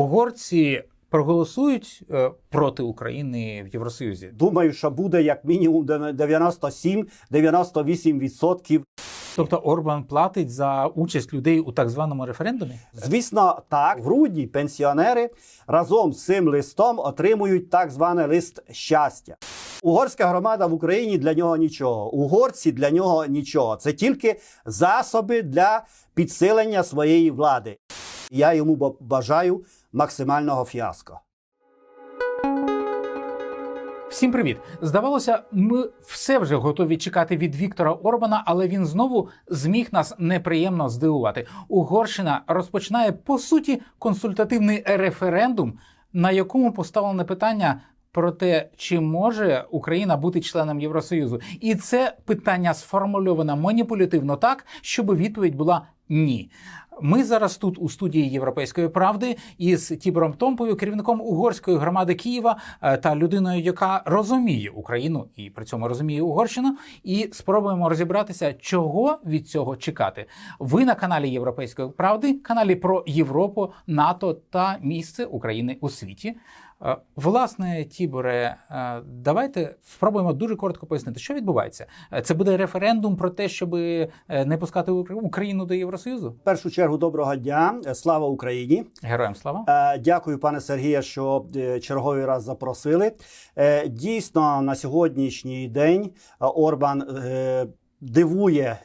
угорці проголосують е, проти України в Євросоюзі? Думаю, що буде як мінімум 97-98%. Тобто Орбан платить за участь людей у так званому референдумі? Звісно, так, в грудні пенсіонери разом з цим листом отримують так званий лист щастя. Угорська громада в Україні для нього нічого. Угорці для нього нічого. Це тільки засоби для підсилення своєї влади. Я йому ба- бажаю максимального фіаско. Всім привіт! Здавалося, ми все вже готові чекати від Віктора Орбана, але він знову зміг нас неприємно здивувати. Угорщина розпочинає по суті консультативний референдум, на якому поставлене питання. Про те, чи може Україна бути членом Євросоюзу, і це питання сформульовано маніпулятивно так, щоб відповідь була ні. Ми зараз тут у студії Європейської правди із Тібором Томпою, керівником угорської громади Києва е, та людиною, яка розуміє Україну і при цьому розуміє Угорщину, і спробуємо розібратися, чого від цього чекати. Ви на каналі Європейської правди, каналі про Європу, НАТО та місце України у світі. Е, Власне, Тіборе, е, давайте спробуємо дуже коротко пояснити, що відбувається. Е, Це буде референдум про те, щоб не пускати Ук- Україну до Євросоюзу. В першу чергу, доброго дня. Слава Україні! Героям слава. Дякую, пане Сергію, що черговий раз запросили. Дійсно, на сьогоднішній день Орбан дивує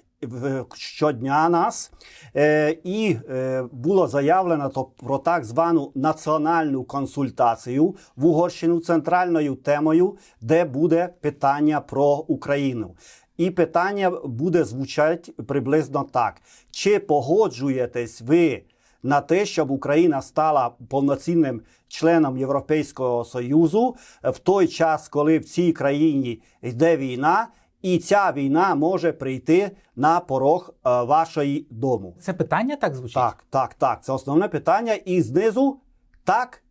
щодня нас, Е, і е, було заявлено то про так звану національну консультацію в Угорщину центральною темою, де буде питання про Україну. І питання буде звучати приблизно так: чи погоджуєтесь ви на те, щоб Україна стала повноцінним членом Європейського Союзу в той час, коли в цій країні йде війна, і ця війна може прийти на порог е, вашої дому. Це питання так звучить? Так, так, так. Це основне питання. І знизу так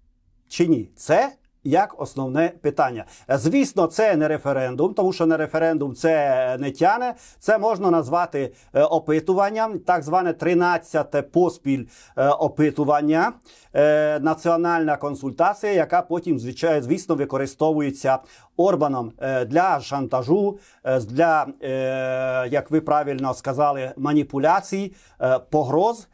чи ні? Це як основне питання. Е, Звісно, це не референдум, тому що не референдум це не тяне. Це можна назвати е, опитуванням, так зване 13-те поспіль е, опитування, національна консультація, яка потім, звичайно, звісно, використовується Орбаном для шантажу, для, як ви правильно сказали, маніпуляцій, погроз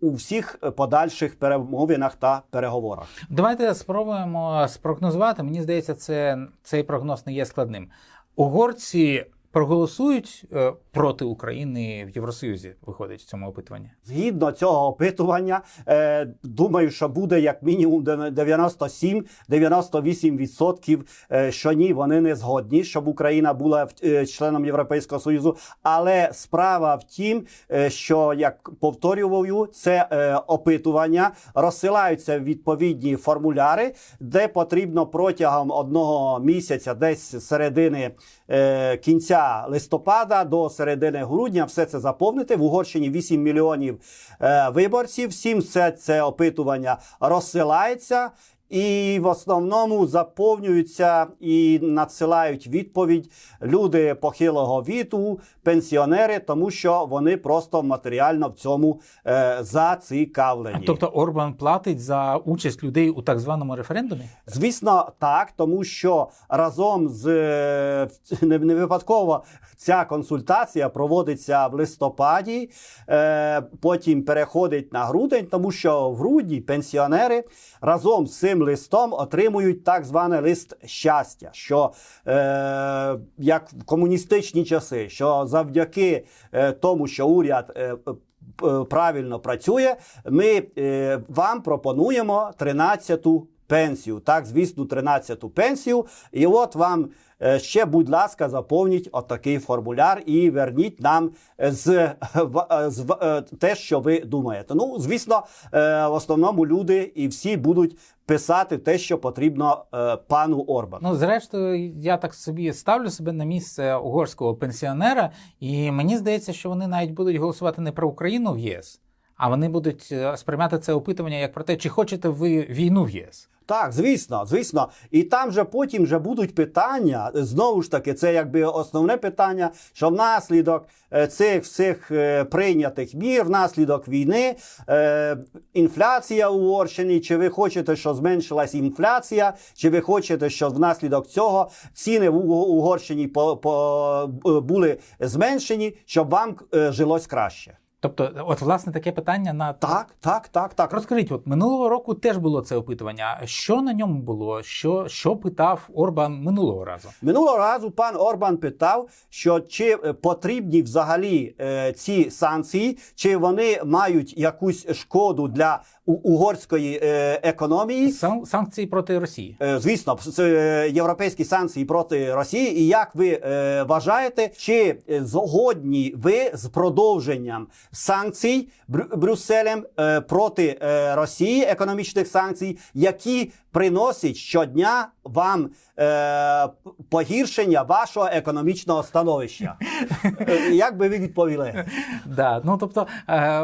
у всіх подальших перемовинах та переговорах. Давайте спробуємо спрогнозувати. Мені здається, це цей прогноз не є складним. Угорці проголосують е, проти України в Євросоюзі. Виходить в цьому опитуванні. Згідно цього опитування, е, думаю, що буде як мінімум 97-98%, е, що ні, вони не згодні, щоб Україна була членом Європейського Союзу. Але справа в тім, що як повторюваю, це опитування розсилаються відповідні формуляри, де потрібно протягом одного місяця, десь середини е, кінця листопада до середини грудня, все це заповнити. В Угорщині 8 мільйонів е, виборців. Всім все це опитування розсилається. І в основному заповнюються і надсилають відповідь люди похилого віку, пенсіонери, тому що вони просто матеріально в цьому е, зацікавлені. Тобто Орбан платить за участь людей у так званому референдумі? Звісно, так, тому що разом з е, не, не випадково ця консультація проводиться в листопаді, е, потім переходить на грудень, тому що в грудні пенсіонери разом з цим листом отримують так званий лист щастя, що е, як в комуністичні часи, що завдяки е, тому, що уряд. Е, правильно працює, ми е, вам пропонуємо 13-ту пенсію. Так, звісно, 13-ту пенсію. І от вам ще, будь ласка, заповніть отакий формуляр і верніть нам з, е, з е, те, що ви думаєте. Ну, звісно, е, в основному люди і всі будуть писати те, що потрібно е, пану Орбану. Ну, зрештою, я так собі ставлю себе на місце угорського пенсіонера, і мені здається, що вони навіть будуть голосувати не про Україну в ЄС, А вони будуть е, сприймати це опитування як про те, чи хочете ви війну в ЄС. Так, звісно, звісно. І там же потім вже будуть питання. Знову ж таки, це якби основне питання, що внаслідок е, цих всіх е, прийнятих мір, внаслідок війни, інфляція у Угорщині, чи ви хочете, що зменшилась інфляція, чи ви хочете, що внаслідок цього ціни в Угорщині по, по, були зменшені, щоб вам жилось краще. Тобто, от власне таке питання на Так, так, так, так. Розкажіть, от минулого року теж було це опитування. Що на ньому було? Що, що питав Орбан минулого разу? Минулого разу пан Орбан питав, що чи е, потрібні взагалі е, ці санкції, чи вони мають якусь шкоду для угорської е, економії. Сан- санкції проти Росії. Е, Звісно, е, європейські санкції проти Росії. І як ви вважаєте, чи згодні ви з продовженням санкцій Брю- Брюсселем проти Росії, економічних санкцій, які приносять щодня вам е, погіршення вашого економічного становища? Як би ви відповіли? Да, ну тобто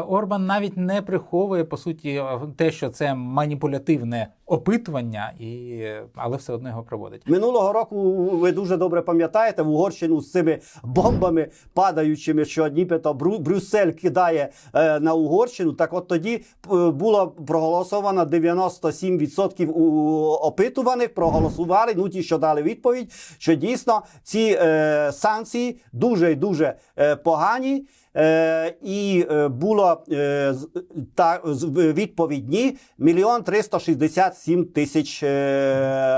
Орбан навіть не приховує по суті те, що це маніпулятивне опитування, і але все одно його проводить. Минулого року ви дуже добре пам'ятаєте в Угорщину з цими бомбами падаючими, що нібито Брю- Брюссель кидає е, на Угорщину. Так от тоді е, було проголосовано 97% у опитуваних проголосували. Ну ті, що дали відповідь, що дійсно ці е, санкції дуже і дуже е, погані. Е, і е, було е, та відповідні мільйон 367 тисяч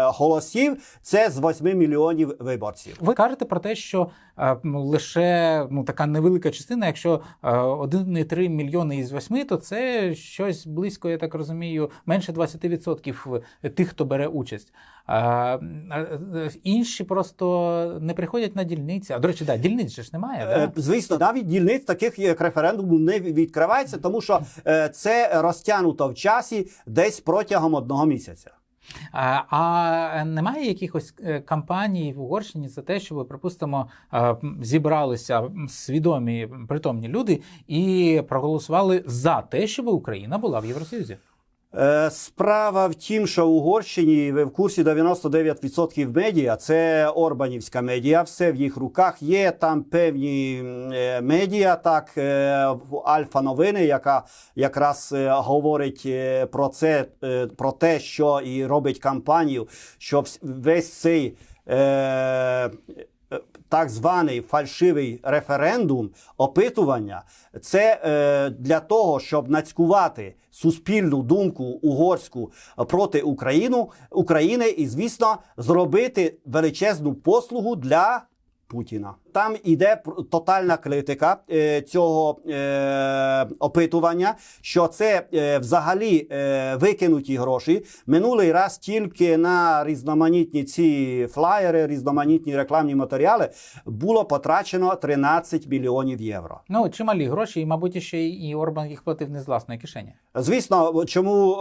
голосів. Це з 8 мільйонів виборців. Ви кажете про те, що лише ну така невелика частина, якщо е, 1,3 мільйони із 8, то це щось близько, я так розумію, менше 20% тих, хто бере участь. А, інші просто не приходять на дільниці. А до речі, да, дільниць же ж немає. Е, Да? Звісно, навіть дільниць таких як референдуму не відкривається, тому що е, це розтягнуто в часі десь протягом одного місяця. А, а немає якихось е, кампаній в Угорщині за те, щоб, припустимо, зібралися свідомі притомні люди і проголосували за те, щоб Україна була в Євросоюзі? Е, Справа в тім, що в Угорщині ви в курсі 99% медіа це Орбанівська медіа, все в їх руках є. Там певні е, медіа, так е, Альфа Новини, яка якраз говорить про це, про те, що і робить кампанію, щоб весь цей. Так званий фальшивий референдум, опитування, це е, для того, щоб нацькувати суспільну думку угорську проти Україну, України і, звісно, зробити величезну послугу для Путіна. Там іде тотальна критика е, цього е, опитування, що це е, взагалі викинуті гроші. Минулий раз тільки на різноманітні ці флаєри, різноманітні рекламні матеріали було потрачено 13 мільйонів євро. Ну, чималі гроші, і, мабуть, ще і Орбан їх платив не з власної кишені. Звісно, чому е,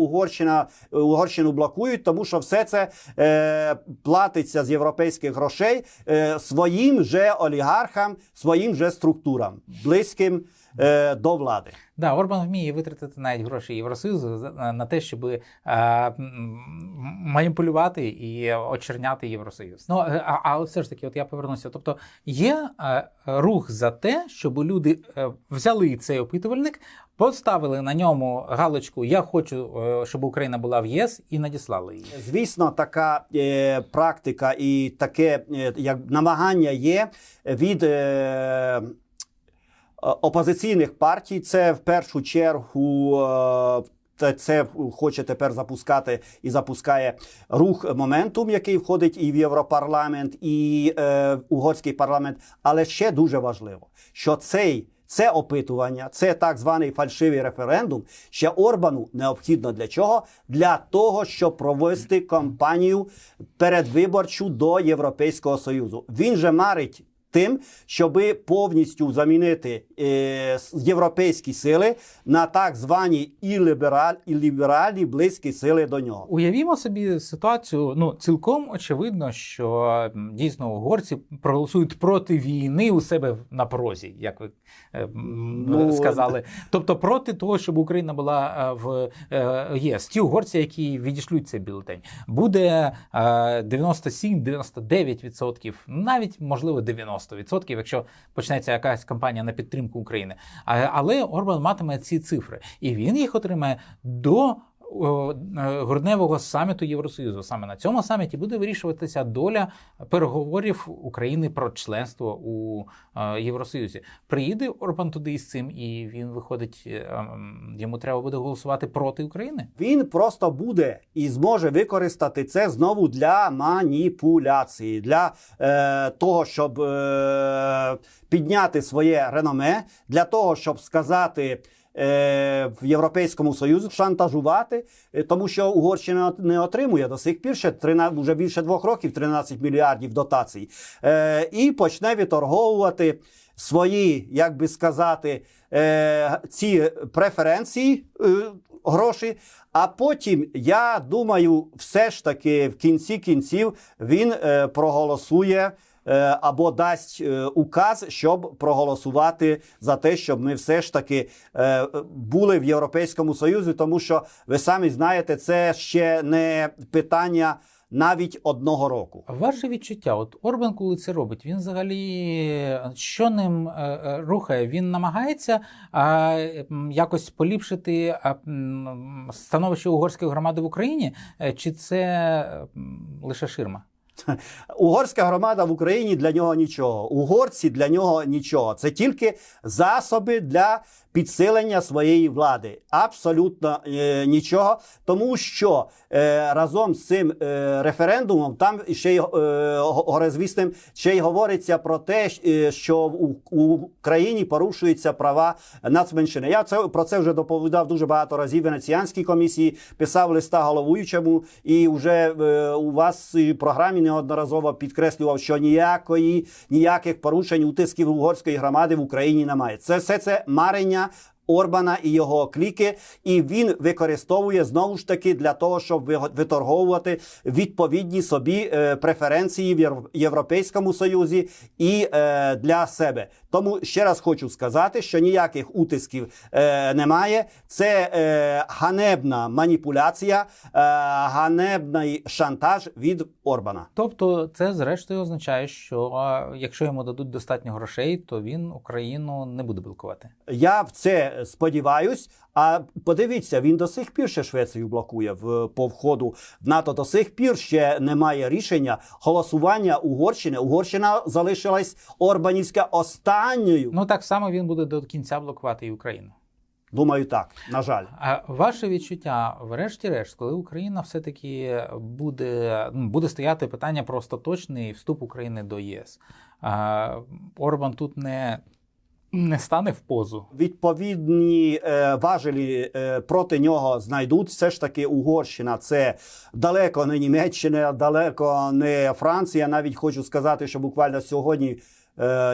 Угорщина Угорщину блокують? Тому що все це е, платиться з європейських грошей е, своїм же олігархам, своїм же структурам, близьким е, до влади. Да, Орбан вміє витратити навіть гроші Євросоюзу на те, щоб е, маніпулювати і очерняти Євросоюз. Ну е, а, а все ж таки, от я повернуся. Тобто є е, рух за те, щоб люди е, взяли цей опитувальник, поставили на ньому галочку Я хочу, е, щоб Україна була в єС, і надіслали її. Звісно, така е, практика і таке е, як намагання є від е, опозиційних партій. Це в першу чергу. Е, це хоче тепер запускати і запускає рух моментум, який входить і в Європарламент, і е, угорський парламент. Але ще дуже важливо, що цей це опитування, це так званий фальшивий референдум. Ще Орбану необхідно для чого? Для того, щоб провести кампанію передвиборчу до Європейського Союзу. Він же марить тим, щоб повністю замінити е, європейські сили на так звані і лібераль, і ліберальні близькі сили до нього. Уявімо собі ситуацію. Ну цілком очевидно, що дійсно угорці проголосують проти війни у себе на порозі, як ви е, Ну, сказали. Тобто проти того, щоб Україна була е, в е, ЄС. Ті угорці, які відійшлють цей бюлетень, буде е, 97-99%, навіть можливо 90%, якщо почнеться якась кампанія на підтримку України. Але Орбан матиме ці цифри, і він їх отримає до грудневого саміту Євросоюзу. Саме на цьому саміті буде вирішуватися доля переговорів України про членство у е, Євросоюзі. Приїде Орбан туди із цим, і він виходить. е, ем, Йому треба буде голосувати проти України. Він просто буде і зможе використати це знову для маніпуляції, для е, того, щоб е, підняти своє реноме, для того, щоб сказати. Е, В Європейському Союзі шантажувати, е, тому що Угорщина не отримує до сих пір ще 13, вже більше двох років 13 мільярдів дотацій, е, і почне відторговувати свої, як би сказати, ці преференції гроші. А потім, я думаю, все ж таки в кінці кінців він проголосує. Е, Або дасть е, указ, щоб проголосувати за те, щоб ми все ж таки е, були в Європейському Союзі, тому що ви самі знаєте, це ще не питання навіть одного року. Ваше відчуття, от Орбан, коли це робить, він взагалі е, що ним е, е, рухає? Він намагається м, якось поліпшити м, становище угорської громади в Україні, Е, чи це лише ширма? Угорська громада в Україні для нього нічого. Угорці для нього нічого. Це тільки засоби для підсилення своєї влади. Абсолютно е, нічого. Тому що е, разом з цим е, референдумом там ще й е, горезвісним ще й говориться про те, е, що в Україні порушуються права нацменшини. Я це про це вже доповідав дуже багато разів. Венеціанській комісії писав листа головуючому, і вже е, у вас в програмі неодноразово підкреслював, що ніякої ніяких порушень утисків угорської громади в Україні немає. Це все це марення. Орбана і його кліки, і він використовує знову ж таки для того, щоб ви- виторговувати відповідні собі е, преференції в Євро- Європейському Союзі і е, для себе. Тому ще раз хочу сказати, що ніяких утисків е, немає. Це е, ганебна маніпуляція, е, ганебний шантаж від Орбана. Тобто, це зрештою означає, що якщо йому дадуть достатньо грошей, то він Україну не буде блокувати. Я в це сподіваюсь. А подивіться, він до сих пір ще Швецію блокує в по входу в НАТО. До сих пір ще немає рішення голосування Угорщини. Угорщина залишилась Орбанівська останньою. Ну так само він буде до кінця блокувати і Україну. Думаю, так на жаль. А ваше відчуття, врешті-решт, коли Україна все-таки буде, ну, буде стояти питання про остаточний вступ України до ЄС, а, Орбан тут не, не стане в позу. Відповідні е, важелі е, проти нього знайдуть. Все ж таки, Угорщина це далеко не Німеччина, далеко не Франція. Навіть хочу сказати, що буквально сьогодні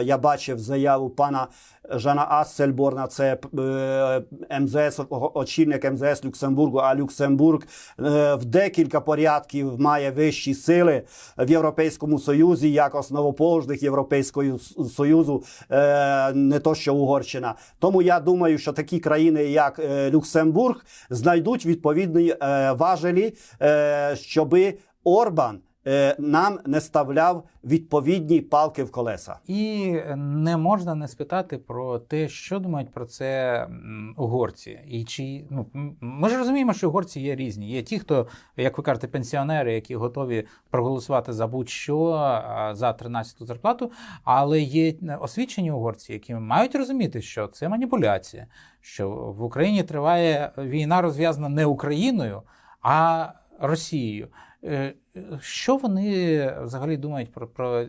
я бачив заяву пана Жана Ассельборна, це е, МЗС, очільник МЗС Люксембургу. А Люксембург е, в декілька порядків має вищі сили в Європейському Союзі, як основоположник Європейського Союзу, е, не то що Угорщина. Тому я думаю, що такі країни, як е, Люксембург, знайдуть відповідні е, важелі, е, щоби Орбан е, нам не ставляв відповідні палки в колеса. І не можна не спитати про те, що думають про це угорці. І чи ну ми ж розуміємо, що угорці є різні. Є ті, хто, як ви кажете, пенсіонери, які готові проголосувати за будь-що за 13-ту зарплату, але є освічені угорці, які мають розуміти, що це маніпуляція, що в Україні триває війна розв'язана не Україною, а Росією. Що вони взагалі думають про, про е,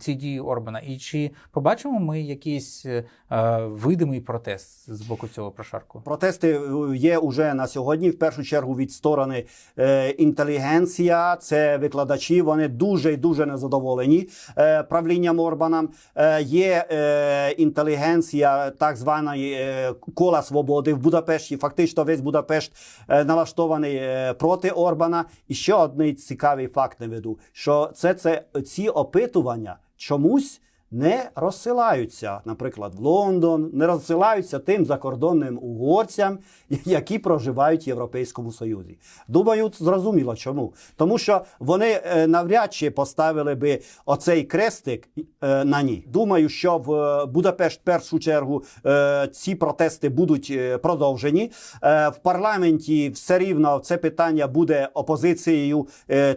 ці дії Орбана? І чи побачимо ми якийсь е, видимий протест з боку цього прошарку? Протести е, є уже на сьогодні. В першу чергу від сторони інтелігенція, це викладачі. Вони дуже і дуже незадоволені правлінням Орбана. Є інтелігенція так званої кола свободи в Будапешті. Фактично весь Будапешт налаштований проти Орбана. І ще один цікавий факт наведу, що це, це ці опитування чомусь не розсилаються, наприклад, в Лондон, не розсилаються тим закордонним угорцям, які проживають в Європейському Союзі. Думаю, зрозуміло чому. Тому що вони е, навряд чи поставили би оцей крестик е, на ній. Думаю, що в е, Будапешт в першу чергу ці протести будуть продовжені. В парламенті все рівно це питання буде опозицією,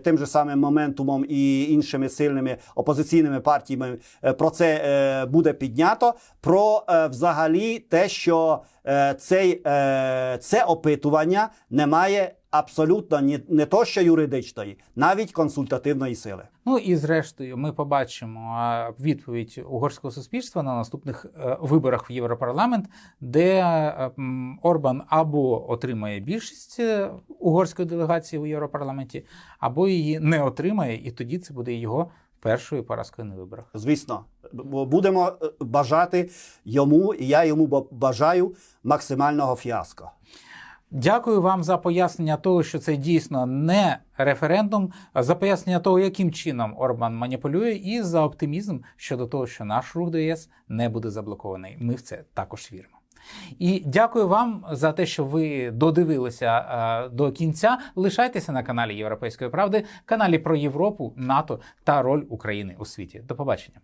тим же самим моментумом і іншими сильними опозиційними партіями. Про це е, буде піднято. Про е, взагалі те, що е, цей, е, це опитування не має абсолютно ні, не то що юридичної, навіть консультативної сили. Ну і зрештою, ми побачимо відповідь угорського суспільства на наступних е, виборах в Європарламент, де е, Орбан або отримає більшість е, угорської делегації у Європарламенті, або її не отримає, і тоді це буде його першою поразкою на виборах. Звісно, бо будемо е, бажати йому, і я йому ба- бажаю максимального фіаско. Дякую вам за пояснення того, що це дійсно не референдум, а за пояснення того, яким чином Орбан маніпулює, і за оптимізм щодо того, що наш рух до ЄС не буде заблокований. Ми в це також віримо. І дякую вам за те, що ви додивилися е, до кінця. Лишайтеся на каналі Європейської правди, каналі про Європу, НАТО та роль України у світі. До побачення.